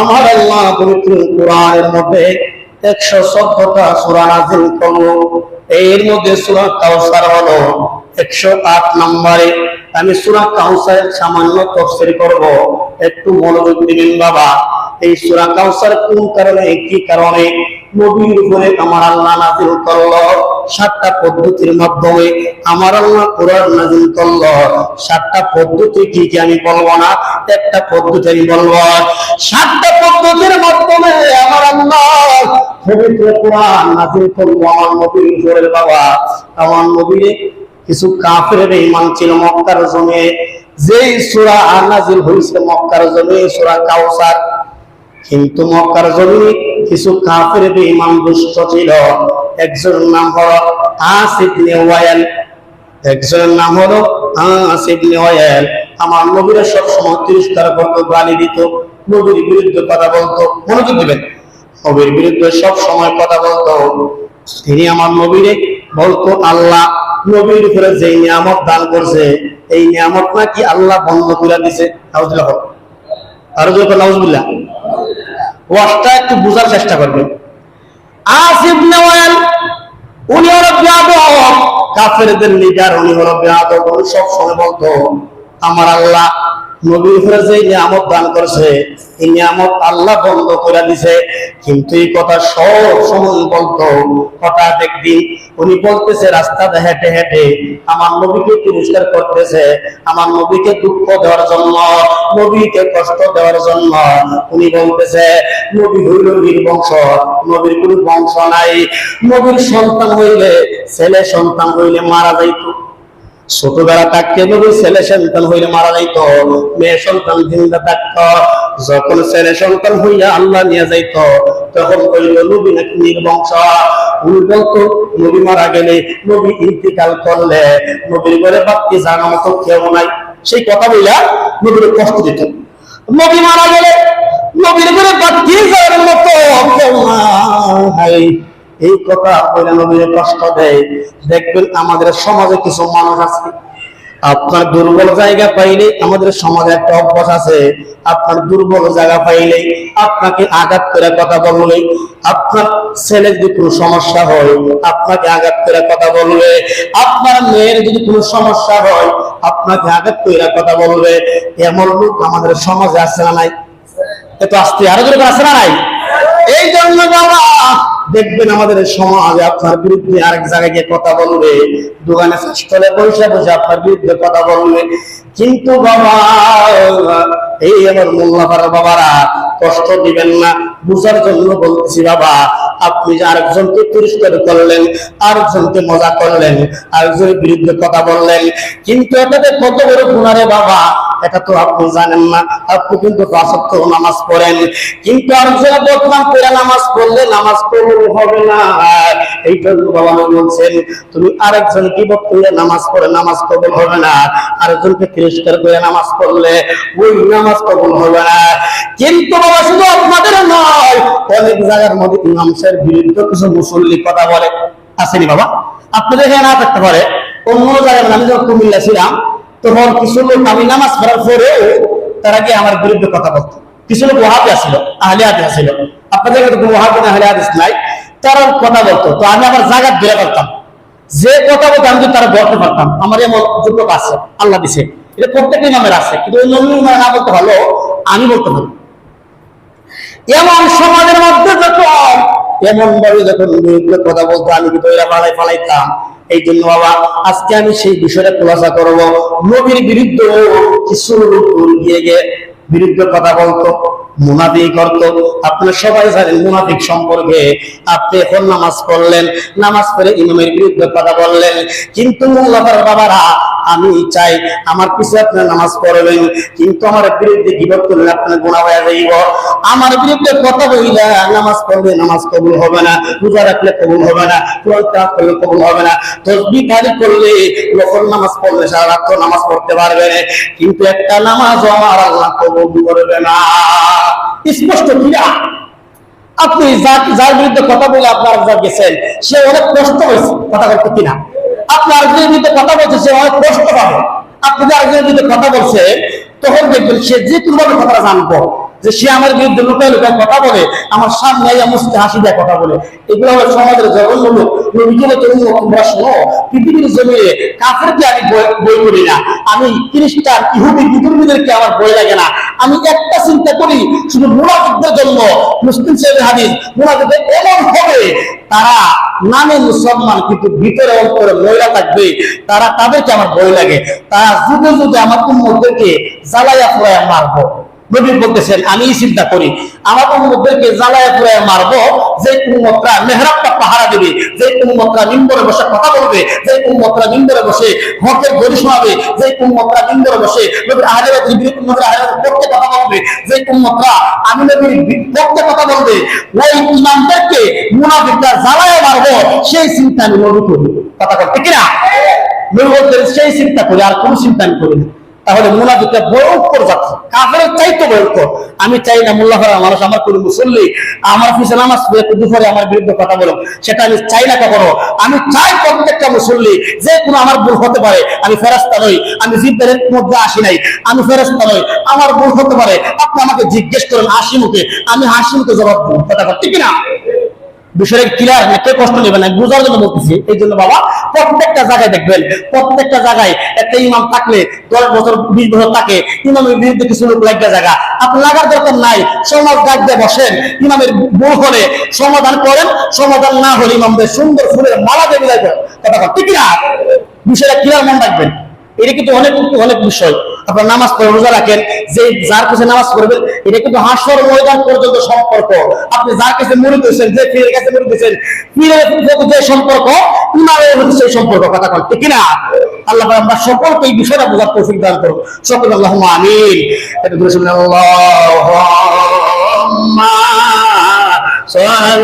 আমার আল্লাহ পবিত্র কোরআনের মধ্যে একশো চোদ্দটা সুরা নাজিল করল। এর মধ্যে সুরা কাউসার হলো একশো আট নম্বরে। আমি সুরা কাউসারের সামান্য তফসির করব। একটু মনোযোগ দিবেন বাবা। এই সুরা কাউসার কোন কারণে, কি কারণে? নবীর উপরে আমার আল্লাহ নাযিল করল। সাতটা পদ্ধতির মাধ্যমে আমার আল্লাহ কোরআন নাযিল করল। সাতটা পদ্ধতি কি কি আমি বলব না? একটা পদ্ধতি আমি বলব, সাতটা পদ্ধতির মাধ্যমে আমার আল্লাহ পবিত্র কোরআন নাযিল করল আমার নবীর উপরে বাবা। আমার নবীর কিছু কাফের ইমান ছিল মক্কার জমে যেই সূরা নাযিল হয়েছে মক্কার জমে সূরা কাউসার। কিন্তু মক্কার জমিনে কিছু কাফের ইমান দুষ্ট ছিল। একজনের নাম হলো আসিফ ওয়াইল, একজনের নাম হলো আসিফ ওয়াইল। আমার নবীরা সব সময় তিরস্কার করতো গালি দিত, নবীর বিরুদ্ধে কথা বলতো, মনোযোগ দিবেন। নবীর বিরুদ্ধে সব সময় কথা বলতো। তিনি আমার নবীরে বলতো, আল্লাহ, নবীর উপরে যে নিয়ামত দান করছে, এই নিয়ামত নাকি আল্লাহ বন্ধ করে দিছে। নাউজুবিল্লাহ। আরও নাউজুবিল্লাহ। ওয়াজটা একটু বোঝার চেষ্টা করবেন। আসিফ নেওয়াল উনি হলো বেয়াদব কাফেরদের লিডার উনি হলো বেয়াদব উনি সব সময় বলতো, আমার আল্লাহ নবীর যে নিয়ামত দান এই আল্লাহ বন্ধ দিছে। কিন্তু এই কথা উনি বলতেছে নবীকে করতেছে। আমার নবীকে দুঃখ দেওয়ার জন্য, নবীকে কষ্ট দেওয়ার জন্য উনি বলতেছে, নবী হইল বীর বংশ নবীর কোন বংশ নাই। নবীর সন্তান হইলে, ছেলে সন্তান হইলে মারা যাইতো। ছোটবেলা থাকতে নবী ছেলে সন্তান হইলে মারা যাইত, মেয়ে সন্তান জিন্দা থাকত। যখন ছেলে সন্তান হইয়া আল্লাহ নিয়ে যাইত, তখন কইল, নবী নাকি নির্বংশ? উনি নবী মারা গেলে নবী ইন্তিকাল করলে নবীর ঘরে বাপ্তি জানা মতো কেউ নাই। সেই কথা বইলা নবীর কষ্ট দিত। নবী মারা গেলে নবীর ঘরে বাপ্তি যাওয়ার মতো কেউ নাই। এই কথা বলে কষ্ট দেয়। দেখবেন আমাদের সমাজে কিছু মানুষ আছে। আপনার দুর্বল জায়গা পাইলে আমাদের সমাজে একটা অভ্যাস আছে। আপনার দুর্বল জায়গা পাইলে আপনাকে আঘাত করে কথা বললে, আপনার ছেলে যদি কোনো সমস্যা হয়, আপনাকে আঘাত করে কথা বলবে আপনার মেয়ের যদি কোনো সমস্যা হয়, আপনাকে আঘাত করে কথা বলবে এমন লোক আমাদের সমাজে আছে না নাই? এত আসতে, আরও যেরকম আছে না নাই? এই জন্য বাবা দেখবেন আমাদের সমাজ আপনার বিরুদ্ধে আরেক জায়গায় গিয়ে কথা বলবে, দোকানে চলে পয়সা বসে আপনার বিরুদ্ধে কথা বলবে। কিন্তু বাবা, এই আমার মোল্লাপাড়ার বাবারা কষ্ট দিবেন না, বুঝার জন্য বলছি বাবা আপনি আরেকজনকে পরিষ্কার করলেন, আরেকজনকে মজা করলেন, আরেকজনের বিরুদ্ধে কথা বললেন, কিন্তু এটাতে কত বড় গুণারে বাবা? এটা তো আপনি জানেন না। আপনি কিন্তু পাঁচত্ব নামাজ পড়েন। কিন্তু আরেকজনে বদনাম করে নামাজ পড়লে নামাজ কবুল হবে না। এই জন্য বাবা আমি বলছেন, তুমি আরেকজন কি করলে নামাজ পড়ে, নামাজ কবুল হবে না। আরেকজনকে তিরস্কার করে নামাজ পড়লে ওই নামাজ কবল হবে না। কিন্তু বাবা, শুধু আপনাদের নয়, অনেক জায়গার মধ্যে সাহেব বিরুদ্ধে কিছু মুসল্লি কথা বলে। আসেনি বাবা? আপনাদের এখানে না থাকতে পারে। অন্য জায়গায় আমি যখন কুমিল্লা ছিলাম, তখন কিছু লোক আমি নামাজ পড়ার পরে তারা কি আমার বিরুদ্ধে কথা বলতো? কিছু লোক ওহাবি আসছিল আহলে হাদিস আসছিল আপনাদের কাছে কোনো ওহাবি না আহলে হাদিস নাই। তারা কথা বলতো। তো আমি আমার জায়গা বেড়ে পারতাম যে কথা বলতো, আমি তারা বলতে পারতাম, আমার এমন যোগ্যতা আছে, আল্লাহ দিছে। এটা প্রত্যেক ইমামের আছে। কিন্তু অন্য অন্য ইমাম না বলতে ভালো আমি বলতে পারি। এমন সমাজের মধ্যে যখন এমন ভাবে যখন কথা বলতো আমি কিন্তু এরা পালাই পালাইতাম। এই জন্য বাবা, আজকে আমি সেই বিষয়টা খোলাসা করব। নবীর বিরুদ্ধে কিছু গিয়ে বিরুদ্ধে কথা বলতো, মুনাফিক করতো। আপনারা সবাই জানেন মুনাফিক সম্পর্কে। আপনি এখন নামাজ পড়লেন, নামাজ পড়ে ইমামের বিরুদ্ধে কথা বললেন। কিন্তু মোল্লাফার বাবারা আমি চাই আমার পিছে আপনার নামাজ পড়বেন কিন্তু আমার বিরুদ্ধে গিবত করলে আপনার গুণা হয়ে যাইব। আমার বিরুদ্ধে কথা বইলা নামাজ পড়লে নামাজ কবুল হবে না পূজা রাখলে কবুল হবে না, কোরআন করলে কবুল হবে না, তসবিহ খালি করলে নফল নামাজ পড়লে সারা রাত নামাজ পড়তে পারবে কিন্তু একটা নামাজ আমার আল্লাহ কবুল করবে না। স্পষ্ট কিনা? আপনি যার বিরুদ্ধে কথা বলে আপনার গেছেন, সে অনেক কষ্ট হয়েছে। কথা বলতে কিনা? আপনি আরেকজনের বিরুদ্ধে কথা বলছে সে অনেক কষ্ট পাবে। আপনি যে আরেকজনের বিরুদ্ধে কথা বলছেন, তখন দেখবেন সে যে কথাটা জানব। যে সে আমার বিরুদ্ধে কথা বলে, আমার সামনে আইয়া হাসি দেয় কথা বলে। এগুলো হলো সমাজের জঘন্য লোক। তোমরা শোনো, পৃথিবীর কাফেরকে আমি বই- করি না। আমি খ্রিস্টান, ইহুদি, বিধর্মীদেরকে আমার বই লাগে না। আমি একটা চিন্তা করি, শুধু মুনাফিকদের জন্য মুসলিম সাহেবের হাদিস, মুনাফিকদের এমন হবে, তারা নামে মুসলমান, কিন্তু ভিতরে অন্তরে মহিলা থাকবে, তারা তাদেরকে আমার ভয় লাগে। তারা যুগে যুগে আমার উন্মতদেরকে জ্বালাইয়া ফুরাইয়া মারবো। নবী বলতেছেন আমি চিন্তা করি। আমার উন্মতদেরকে জ্বালাইয়া ফুরাইয়া মারবো। যে উন্মতরা মেহরাবটা পাহারা দেবে, যে উন্মতরা নিম্বরে বসে কথা বলবে, যে উন্মতরা নিম্বরে বসে হকের গড়ি শোনাবে, যে উন্মতরা নিম্বরে বসে নবীর আহলের বিরুদ্ধে নবীর আহলের পক্ষে কথা বলবে, যে উন্মতরা আমি নবীর পক্ষে কথা বলবে, ওই ইমামদেরকে মুনাফিকরা জ্বালায় মারবো, সেই চিন্তা আমি নবী করি। কথা বলতে কিনা? নবী বলতেন সেই চিন্তা করি, আর কোনো চিন্তা আমি করি না। তাহলে মুনাফিকরা ভয়ঙ্কর যাচ্ছে কাফের চাইতে ভয়ঙ্কর। আমি চাই না মোল্লা করা মানুষ, আমার কোনো মুসল্লি, আমার পিছনে নামাজ দুপুরে আমার বিরুদ্ধে কথা বলো সেটা আমি চাই না কখনো। আমি চাই প্রত্যেকটা মুসল্লি, যে কোনো আমার ভুল হতে পারে, আমি ফেরাস্তা নই। আমি জিব্বের মধ্যে আসি নাই, আমি ফেরাস্তা নই। আমার ভুল হতে পারে। আপনি আমাকে জিজ্ঞেস করেন হাসি মুখে আমি হাসি মুখে জবাব দেবো। কথা ঠিক কিনা বিষয়টা ক্লিয়ার না কষ্ট নেবে না, বোঝার জন্য বলতেছি, এই জন্য বাবা প্রত্যেকটা জায়গায় দেখবেন, প্রত্যেকটা জায়গায় একটা ইমাম থাকলে দশ বছর, বিশ বছর থাকে, ইমামের বিরুদ্ধে কিছু লোক লাগবে জায়গা। আপনি লাগার দরকার নাই, সমাজ ডাক দিয়ে বসেন, ইমামের ভুল হলে সমাধান করেন, সমাধান না হলে ইমামদের সুন্দর ফুলের মালা দিয়ে না বিষয়টা ক্লিয়ার মন রাখবেন। এটা কিন্তু অনেক অনেক বিষয়। আপনার নামাজ পড়ে রোজা রাখেন যে যার কাছে নামাজ পড়বেন, এটা কিন্তু হাসর ময়দান পর্যন্ত সম্পর্ক। আপনি যার কাছে মনে করছেন যে পীরের কাছে মনে করছেন পীরের যে সম্পর্ক ইমামের প্রতি সেই সম্পর্ক, কথা কন, ঠিক না আল্লাহ আমরা সকলকে এই বিষয়টা বোঝার তৌফিক দান করুন। সকল আল্লাহ আমিন। এটা বলে শুনলেন আল্লাহ صل